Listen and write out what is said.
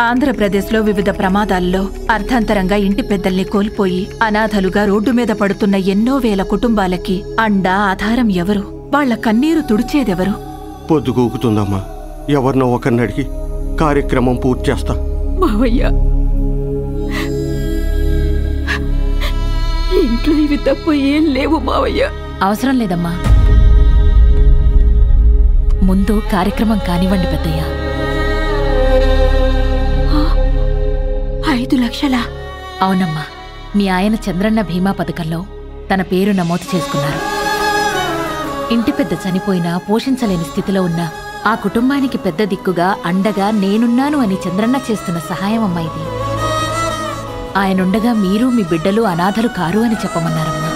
ఆంధ్రప్రదేశ్లో వివిధ ప్రమాదాల్లో అర్థాంతరంగా ఇంటి పెద్దల్ని కోల్పోయి అనాథలుగా రోడ్డు మీద పడుతున్న ఎన్నో వేల కుటుంబాలకి అండా ఆధారం ఎవరు? వాళ్ళ కన్నీరు తుడిచేదెవరు? పొద్దుగూకుతుందమ్మా ఎవరినో ఒకరిని అడిగి కార్యక్రమం పూర్తి చేస్తా. మావయ్య. ఇంట్లో ఇవి తప్ప ఏం లేవు మావయ్య. అవసరం లేదమ్మా. ముందు కార్యక్రమం కానివ్వండి పెద్దయ్య. ఐదు లక్షలా? అవునమ్మా మీ ఆయన చంద్రన్న భీమా పథకంలో తన పేరు నమోదు చేసుకున్నారు. ఇంటి పెద్ద చనిపోయినా పోషించలేని స్థితిలో ఉన్న ఆ కుటుంబానికి పెద్ద దిక్కుగా అండగా నేనున్నాను అని చంద్రన్న చేస్తున్న సహాయం అమ్మా ఇది. ఆయనుండగా మీరు మీ బిడ్డలు అనాథలు కారు అని చెప్పమన్నారమ్మా.